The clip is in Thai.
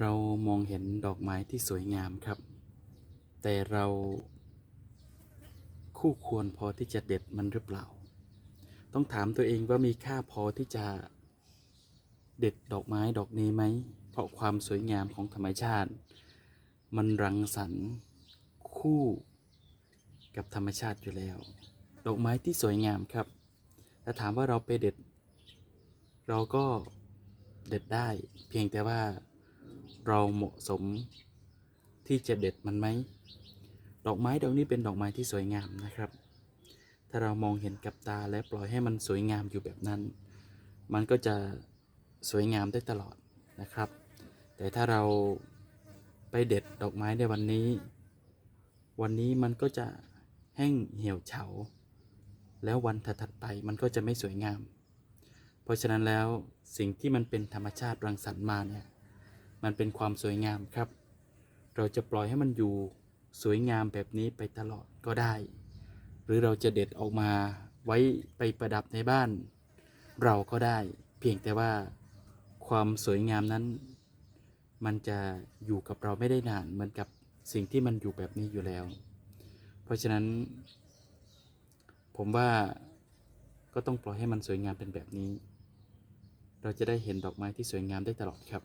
เรามองเห็นดอกไม้ที่สวยงามครับ แต่เราคู่ควรพอที่จะเด็ดมันหรือเปล่า ต้องถามตัวเองว่ามีค่าพอที่จะเด็ดดอกไม้ดอกนี้ไหม เพราะความสวยงามของธรรมชาติ มันรังสรรค์คู่กับธรรมชาติอยู่แล้ว ดอกไม้ที่สวยงามครับแต่ถามว่าเราไปเด็ด เราก็เด็ดได้ เพียงแต่ว่า เราเหมาะสมที่จะเด็ดมันไหม ดอกไม้ดอกนี้เป็นดอกไม้ที่สวยงามนะครับ ถ้าเรามองเห็นกับตาและปล่อยให้มันสวยงามอยู่แบบนั้น มันก็จะสวยงามได้ตลอดนะครับ แต่ถ้าเราไปเด็ดดอกไม้ในวันนี้ วันนี้มันก็จะแห้งเหี่ยวเฉา แล้ววันถัดๆไปมันก็จะไม่สวยงาม เพราะฉะนั้นแล้วสิ่งที่มันเป็นธรรมชาติรังสรรค์มาเนี่ย มันเป็นความสวยงามครับ เราจะปล่อยให้มันอยู่สวยงามแบบนี้ไปตลอดก็ได้ หรือเราจะเด็ดออกมาไว้ไปประดับในบ้าน เราก็ได้ เพียงแต่ว่าความสวยงามนั้น มันจะอยู่กับเราไม่ได้นานเหมือนกับสิ่งที่มันอยู่แบบนี้อยู่แล้ว เพราะฉะนั้น ผมว่าก็ต้องปล่อยให้มันสวยงามเป็นแบบนี้ เราจะได้เห็นดอกไม้ที่สวยงามได้ตลอดครับ